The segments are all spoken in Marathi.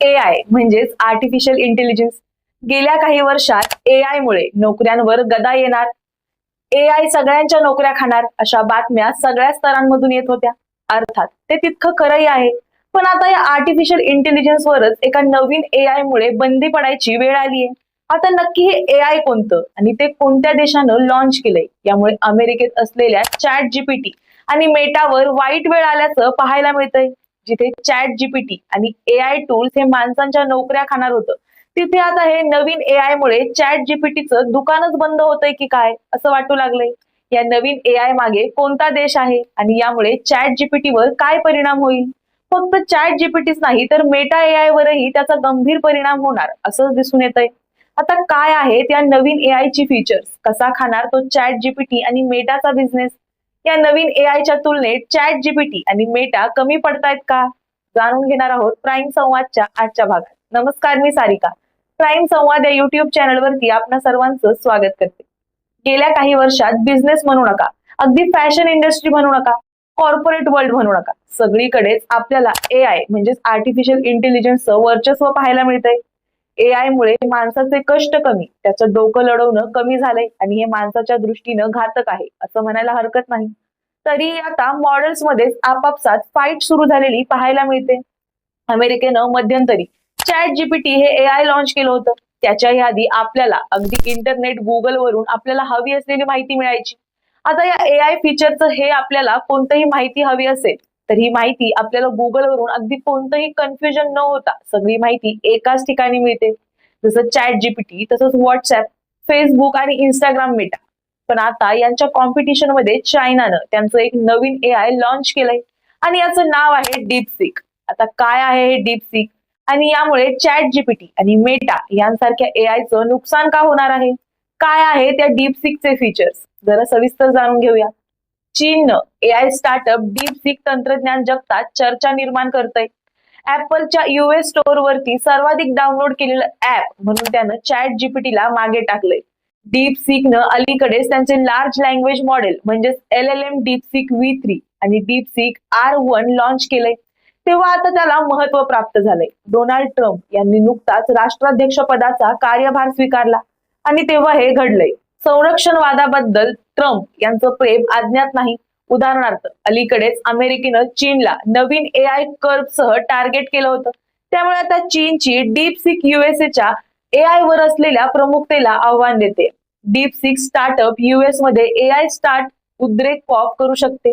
ए आय म्हणजेच आर्टिफिशियल इंटेलिजन्स गेल्या काही वर्षात ए आय मुळे नोकऱ्यांवर गदा येणार. ए आय सगळ्यांच्या नोकऱ्या खाणार अशा बातम्या सगळ्या स्तरांमधून येत होत्या. अर्थात ते तितकं खरंही आहे. पण आता या आर्टिफिशियल इंटेलिजन्सवरच एका नवीन ए आय मुळे बंदी पडायची वेळ आली आहे आता नक्की हे ए आय कोणतं आणि ते कोणत्या देशानं लॉन्च केलंय? यामुळे अमेरिकेत असलेल्या चॅट जीपीटी आणि मेटावर वाईट वेळ आल्याचं पाहायला मिळतंय. जिथे चॅट जीपीटी आणि ए आय टूल्स हे माणसांच्या नोकऱ्या खाणार होतं. तिथे आता हे नवीन ए आय मुळे चॅट जीपीटीचं दुकानच बंद होतंय की काय? असं वाटू लागलंय. या नवीन ए आय मागे कोणता देश आहे? आणि यामुळे चॅट जीपीटीवर काय परिणाम होईल? फक्त चॅट जीपीटीच नाही तर मेटा ए आय वरही त्याचा गंभीर परिणाम होणार असंच दिसून येत आहे आता काय आहे त्या नवीन ए आय ची फीचर्स कसा खाणार तो चॅट जीपीटी आणि मेटाचा बिझनेस या नवीन ए तुलनेत चॅट जीपीटी आणि मेटा कमी पडतायत का? जाणून घेणार आहोत प्राईम संवादच्या आजच्या भागात. नमस्कार मी सारिका. प्राईम संवाद या युट्यूब चॅनलवरती आपणा सर्वांचं स्वागत करते. गेल्या काही वर्षात बिझनेस म्हणू नका अगदी फॅशन इंडस्ट्री म्हणू नका कॉर्पोरेट वर्ल्ड म्हणू नका सगळीकडेच आपल्याला ए आय म्हणजेच आर्टिफिशियल इंटेलिजन्सचं वर्चस्व पाहायला मिळतंय. एआय मुळे माणसाचे कष्ट कमी त्याचं डोकं लढवणं कमी झालंय आणि हे माणसाच्या दृष्टीनं घातक आहे असं म्हणायला हरकत नाही. तरी आता मॉडेल्स मध्येच आपापसात फाईट सुरू झालेली पाहायला मिळते. अमेरिकेनं मध्यंतरी चॅट जीपीटी हे एआय लॉन्च केलं होतं. त्याच्या आधी आपल्याला अगदी इंटरनेट गुगल वरून आपल्याला हवी असलेली माहिती मिळायची. आता या एआय फीचरचं हे आपल्याला कोणतंही माहिती हवी असेल तर ही माहिती आपल्याला गुगल वरून अगदी कोणतंही कन्फ्युजन न होता सगळी माहिती एकाच ठिकाणी मिळते. जसं चॅट जीपीटी तसंच व्हॉट्सअप फेसबुक आणि इंस्टाग्राम मेटा पण आता यांच्या कॉम्पिटिशनमध्ये चायनानं त्यांचं एक नवीन ए आय लॉन्च केलंय. आणि याचं नाव आहे डीपसिक आता काय आहे हे डीपसिक आणि यामुळे चॅट जीपीटी आणि मेटा यांसारख्या ए आयचं नुकसान का होणार आहे? काय आहे त्या डीपसिकचे फीचर्स जरा सविस्तर जाणून घेऊया. चीननं ए आय स्टार्टअप डीपसिक तंत्रज्ञान जगतात चर्चा निर्माण करतय. ऍपलच्या युएस स्टोअर वरती सर्वाधिक डाउनलोड केलेलं ऍप म्हणून त्यानं चॅट जीपीटीला मागे टाकलंय. डीप सिकनं अलीकडेच त्यांचे लार्ज लँग्वेज मॉडेल म्हणजेच L L M DeepSeek V three आणि डीप सिक आर वन लॉन्च केलंय. तेव्हा आता त्याला महत्त्व प्राप्त झालंय. डोनाल्ड ट्रम्प यांनी नुकताच राष्ट्राध्यक्ष पदाचा कार्यभार स्वीकारला आणि तेव्हा हे घडलंय. संरक्षणवादाबद्दल ट्रम्प यांचं प्रेम अज्ञात नाही. उदाहरणार्थ अलीकडेच अमेरिकेनं चीनला नवीन ए आय सह टार्गेट केलं होतं. त्यामुळे आता चीनची डीप सिक युएसएच्या ए आय वर असलेल्या प्रमुखतेला आव्हान देते. डीप सिक स्टार्टअप युएसमध्ये ए आय स्टार्ट उद्रेक पॉप करू शकते.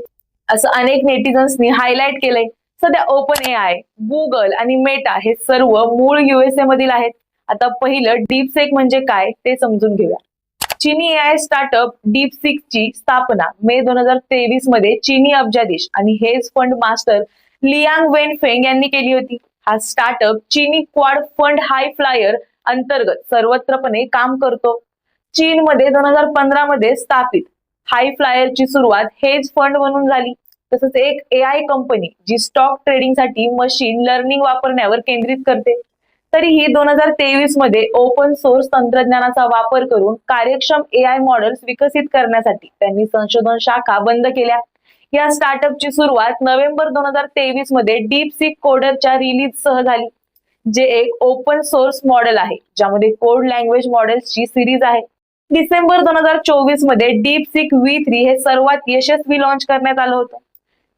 असं अनेक नेटिझन्सनी हायलाईट केलंय. सध्या ओपन ए आय गुगल आणि मेटा हे सर्व मूळ युएसए मधील आहेत. आता पहिलं डीपसेक म्हणजे काय ते समजून घेऊया. चीनी ए आय स्टार्टअप डीपसिकची स्थापना मे दोन हजार तेवीसमध्ये चीनी अब्जाधीश आणि hedge fund master Liang Wen Feng यांनी केली होती. हा स्टार्टअप चीनी क्वाड फंड हाय फ्लायर अंतर्गत सर्वत्रपणे काम करतो. चीनमध्ये दोन हजार पंधरा मध्ये स्थापित हाय फ्लायरची सुरुवात हेज फंड म्हणून झाली. तसंच एक ए आय कंपनी जी स्टॉक ट्रेडिंगसाठी मशीन लर्निंग वापरण्यावर केंद्रित करते. तरीही दोन हजार तेवीसमध्ये ओपन सोर्स तंत्रज्ञानाचा वापर करून कार्यक्षम ए आय मॉडेल्स विकसित करण्यासाठी त्यांनी संशोधन शाखा बंद केल्या. या स्टार्टअपची सुरुवात नोव्हेंबर दोन हजार तेवीसमध्ये डीप सिक कोडरच्या रिलीज सह झाली जे एक ओपन सोर्स मॉडेल आहे ज्यामध्ये कोड लँग्वेज मॉडेल्सची सिरीज आहे. डिसेंबर दोन हजार चोवीसमध्ये डीप सिक व्ही थ्री हे सर्वात यशस्वी लॉन्च करण्यात आलं होतं.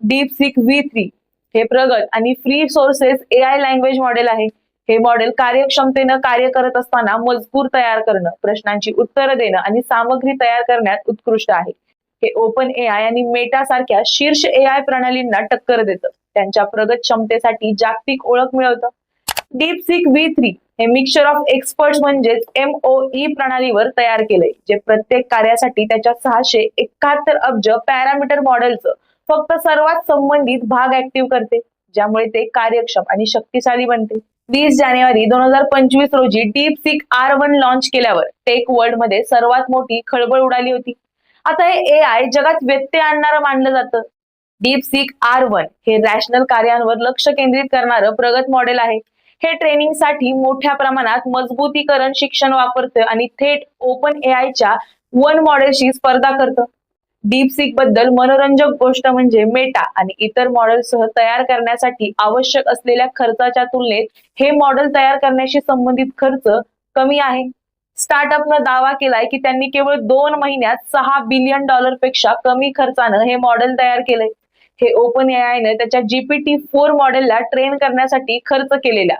डीप सिक व्ही थ्री हे प्रगत आणि free sources A I language model आहे. हे मॉडेल कार्यक्षमतेनं कार्य करत असताना मजकूर तयार करणं प्रश्नांची उत्तरं देणं आणि सामग्री तयार करण्यात उत्कृष्ट आहे. हे ओपन ए आय आणि मेटा सारख्या शीर्ष ए आय प्रणालींना टक्कर देतं. त्यांच्या प्रगत क्षमतेसाठी जागतिक ओळख मिळवतं. डीप सिक व्ही थ्री हे मिक्सचर ऑफ एक्सपर्ट म्हणजेच एम ई प्रणालीवर तयार केलंय जे प्रत्येक कार्यासाठी त्याच्या सहाशे एकाहत्तर अब्ज पॅरामीटर मॉडेलचं फक्त सर्वात संबंधित भाग ऍक्टिव्ह करते ज्यामुळे ते कार्यक्षम आणि शक्तिशाली बनते. वीस जानेवारी दोन हजार पंचवीस रोजी डीप सिक आर वन लॉन्च केल्यावर टेक वर्ल्डमध्ये सर्वात मोठी खळबळ उडाली होती. आता हे ए आय जगात व्यत्यय आणणारं मानलं जातं. डीप सिक आर वन हे रॅशनल कार्यांवर लक्ष केंद्रित करणारं प्रगत मॉडेल आहे. हे ट्रेनिंगसाठी मोठ्या प्रमाणात मजबूतीकरण शिक्षण वापरतं आणि थेट ओपन ए आयच्या वन मॉडेलशी स्पर्धा करतं. डीपसिकबद्दल मनोरंजक गोष्ट म्हणजे मेटा आणि इतर मॉडेलसह तयार करण्यासाठी आवश्यक असलेल्या खर्चाच्या तुलनेत हे मॉडेल तयार करण्याशी संबंधित खर्च कमी आहे. स्टार्टअपनं दावा केलाय की त्यांनी केवळ दोन महिन्यात सहा बिलियन डॉलरपेक्षा कमी खर्चानं हे मॉडेल तयार केलंय. हे ओपन एआयनं त्याच्या जीपीटी फोर मॉडेलला ट्रेन करण्यासाठी खर्च केलेल्या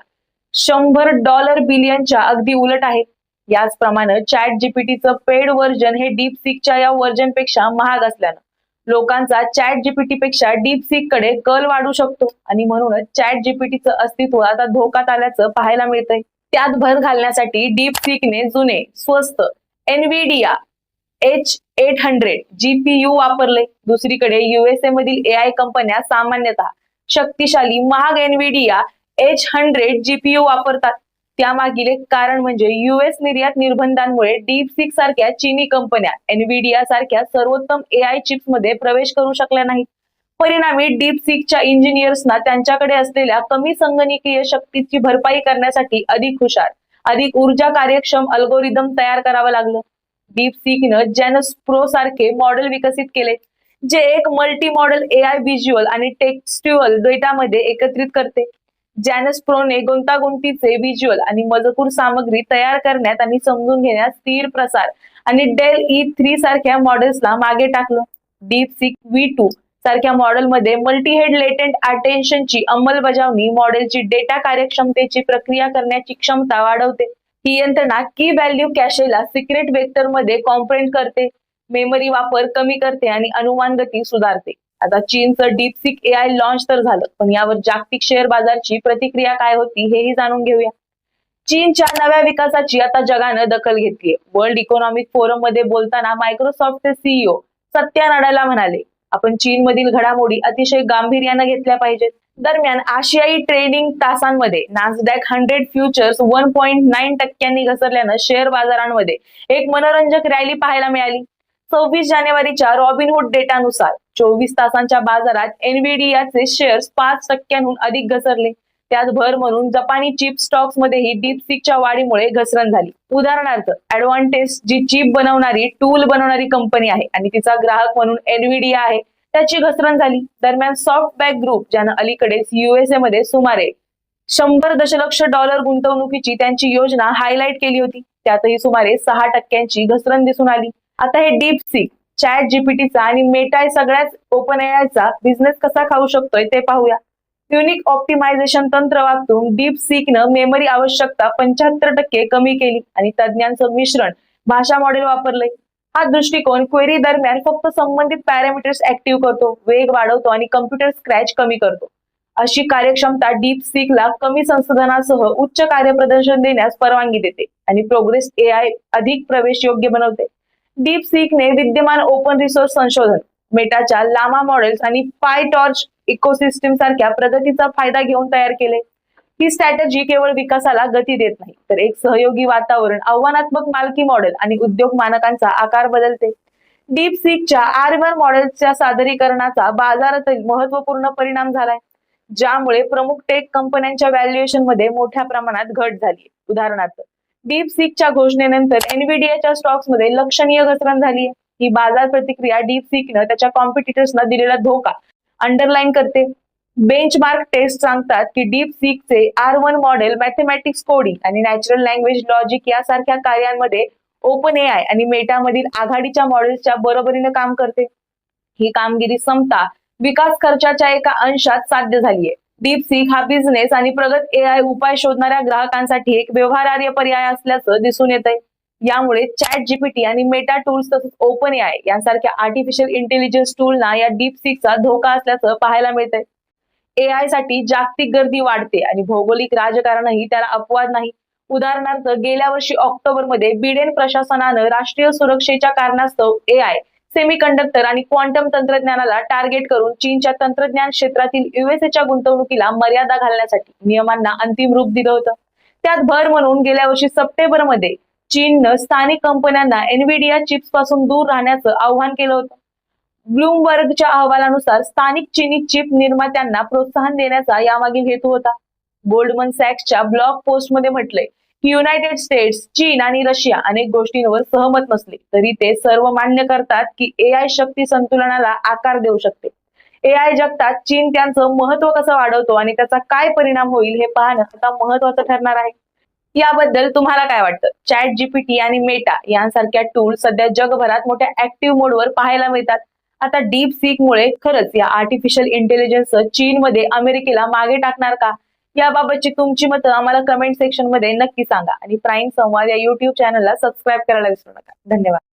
शंभर डॉलर बिलियनच्या अगदी उलट आहे. याचप्रमाणे चॅट जीपीटीचं पेड व्हर्जन हे डीप सीकच्या या व्हर्जनपेक्षा महाग असल्यानं लोकांचा चॅट जीपीटी पेक्षा डीप सीककडे कल वाढू शकतो. आणि म्हणूनच चॅट जीपीटीचं अस्तित्व आता धोक्यात आल्याचं पाहायला मिळतंय. त्यात भर घालण्यासाठी डीप सिकने जुने स्वस्त Nvidia H eight hundred GPU वापरले. दुसरीकडे युएसए मधील एआय कंपन्या सामान्यतः शक्तिशाली महाग एनव्हीडिया एच हंड्रेड जीपीयू वापरतात. त्यामागील एक कारण म्हणजे युएस निर्यात निर्बंधांमुळे डीप सिक्स सारख्या चीनी कंपन्या एनव्हीडिया सारख्या सर्वोत्तम एआय चिप्समध्ये प्रवेश करू शकल्या नाहीत. परिणामी डीप डीपसिकच्या इंजिनियर्सना त्यांच्याकडे असलेल्या कमी संगणकीय शक्तीची भरपाई करण्यासाठी अधिक हुशार अधिक ऊर्जा कार्यक्षम अल्गोरिदम तयार करावं लागलं. डीप सिकनं जॅनस प्रो सारखे मॉडेल विकसित केले जे एक मल्टी मॉडेल एआय व्हिज्युअल आणि टेक्स्ट्युअल डेटामध्ये एकत्रित करते. जॅनस प्रोने गुंतागुंतीचे व्हिज्युअल आणि मजकूर सामग्री तयार करण्यात आणि समजून घेण्यात स्थिर प्रसार आणि डेल ई थ्री सारख्या मॉडेल्सला मागे टाकलं. डीप सिक व्ही टू सारख्या मॉडेलमध्ये मल्टीहेड लेटेंट अटेन्शनची अंमलबजावणी मॉडेलची डेटा कार्यक्षमतेची प्रक्रिया करण्याची क्षमता वाढवते. ही यंत्रणा की व्हॅल्यू कॅशेला सिक्रेट वेक्टरमध्ये कॉम्प्रेंट करते मेमरी वापर कमी करते आणि अनुमान गती सुधारते. आता चीनचं डीपसिक एआय लॉन्च तर झालं पण यावर जागतिक शेअर बाजारची प्रतिक्रिया काय होती हेही जाणून घेऊया. चीनच्या नव्या विकासाची आता जगानं दखल घेतली वर्ल्ड इकॉनॉमिक फोरममध्ये बोलताना मायक्रोसॉफ्टचे सीईओ सत्या नडाला म्हणाले आपण चीन मधील घडामोडी अतिशय गांभीर्यानं घेतल्या पाहिजेत. दरम्यान आशियाई ट्रेडिंग तासांमध्ये Nasdaq hundred futures one point nine टक्क्यांनी घसरल्यानं शेअर बाजारांमध्ये एक मनोरंजक रॅली पाहायला मिळाली. सव्वीस जानेवारीच्या रॉबिनहुड डेटानुसार चोवीस तासांच्या बाजारात एनव्हीडियाचे शेअर्स पाच टक्क्यांहून अधिक घसरले. त्यात भर म्हणून जपानी चिप स्टॉक्स मध्येही डीपसिकच्या वाढीमुळे घसरण झाली. उदाहरणार्थ ऍडव्हान्टेज जी चिप बनवणारी टूल बनवणारी कंपनी आहे आणि तिचा ग्राहक म्हणून एनव्हीडिया आहे त्याची घसरण झाली. दरम्यान सॉफ्टबॅक ग्रुप ज्यानं अलीकडेच युएसए मध्ये सुमारे शंभर दशलक्ष डॉलर गुंतवणुकीची त्यांची योजना हायलाईट केली होती. त्यातही सुमारे सहा टक्क्यांची घसरण दिसून आली. आता हे डीप सिक चॅट जीपीटीचा आणि मेटा सगळ्याच ओपन एआयचा बिझनेस कसा खाऊ शकतोय ते पाहूया. युनिक ऑप्टिमायझेशन तंत्र वापरून डीप सीकनं मेमरी आवश्यकता पंच्याहत्तर टक्के कमी केली आणि तज्ज्ञांचं मिश्रण भाषा मॉडेल वापरले हा दृष्टिकोन क्वेरी दरम्यान फक्त संबंधित पॅरामीटर्स ऍक्टिव्ह करतो वेग वाढवतो आणि कम्प्युटर स्क्रॅच कमी करतो. अशी कार्यक्षमता डीप सीकला कमी संसाधनासह उच्च कार्यप्रदर्शन देण्यास परवानगी देते आणि प्रोग्रेस एआय अधिक प्रवेश योग्य बनवते. डीप सीकने विद्यमान ओपन रिसोर्स संशोधन मेटाच्या लामा मॉडेल्स आणि पाय टॉर्च इकोसिस्टीम सारख्या प्रगतीचा फायदा घेऊन तयार केले. ही स्ट्रॅटजी केवळ विकासाला गती देत नाही तर एक सहयोगी वातावरण आव्हानात्मक मालकी मॉडेल आणि उद्योग मानकांचा आकार बदलते. डीप सीकच्या आर वन मॉडेल्सच्या सादरीकरणाचा बाजारातील महत्त्वपूर्ण परिणाम झालाय ज्यामुळे प्रमुख टेक कंपन्यांच्या व्हॅल्युएशनमध्ये मोठ्या प्रमाणात घट झाली. उदाहरणार्थ डीप सीकच्या घोषणेनंतर एनव्हीडियाच्या स्टॉक्समध्ये लक्षणीय घसरण झाली. ही बाजार प्रतिक्रिया डीप सीकनं त्याच्या कॉम्पिटिटर्सना दिलेला धोका. अंडरलाईन करते. बेंचमार्क टेस्ट सांगतात की deep सीकचे R one model mathematics coding आणि नॅचरल लँग्वेज लॉजिक यासारख्या कार्यांमध्ये ओपन ए आय आणि मेटामधील आघाडीच्या मॉडेल्सच्या बरोबरीने काम करते. ही कामगिरी समता विकास खर्चाच्या एका अंशात साध्य झालीय. डीपसीक हा बिझनेस आणि प्रगत एआय उपाय शोधणाऱ्या ग्राहकांसाठी एक व्यवहारार्य पर्याय असल्याचं दिसून येत आहे यामुळे चॅट जीपीटी आणि मेटा टूल्स तसंच ओपन एआय यांसारख्या आर्टिफिशियल इंटेलिजन्स टूलना या डीपसीकचा धोका असल्याचं पाहायला मिळतंय. एआयसाठी जागतिक गर्दी वाढते आणि भौगोलिक राजकारणही त्याला अपवाद नाही. उदाहरणार्थ गेल्या वर्षी ऑक्टोबरमध्ये बिडेन प्रशासनानं राष्ट्रीय सुरक्षेच्या कारणास्तव एआय सेमीकंडक्टर आणि क्वांटम तंत्रज्ञानाला टार्गेट करून चीनच्या तंत्रज्ञान क्षेत्रातील युएसएच्या गुंतवणुकीला मर्यादा घालण्यासाठी नियमांना अंतिम रूप दिलं होतं. त्यात भर म्हणून गेल्या वर्षी सप्टेंबरमध्ये चीननं स्थानिक कंपन्यांना एनव्हीडिया चिप्सपासून दूर राहण्याचं आव्हान केलं होतं. ब्लूमबर्गच्या अहवालानुसार स्थानिक चीनी चिप निर्मात्यांना प्रोत्साहन देण्याचा यामागील हेतू होता. गोल्डमन सॅक्सच्या ब्लॉग पोस्टमध्ये म्हटलंय युनायटेड स्टेट्स चीन आणि रशिया अनेक गोष्टींवर सहमत नसले तरी ते सर्व मान्य करतात की एआय शक्ती संतुलनाला आकार देऊ शकते. एआय जगतात चीन त्यांचं महत्त्व कसं वाढवतो आणि त्याचा काय परिणाम होईल हे पाहणं आता महत्वाचं ठरणार आहे. याबद्दल तुम्हाला काय वाटतं? चॅट जीपीटी आणि मेटा यांसारख्या टूल सध्या जगभरात मोठ्या ऍक्टिव्ह मोडवर पाहायला मिळतात. आता डीप सीक मुळे खरंच या आर्टिफिशियल इंटेलिजन्स चीनमध्ये अमेरिकेला मागे टाकणार का? याबाबतची तुमची मतं आम्हाला कमेंट सेक्शनमध्ये नक्की सांगा. आणि प्राईम संवाद या युट्यूब चॅनलला सबस्क्राईब करायला विसरू नका. धन्यवाद.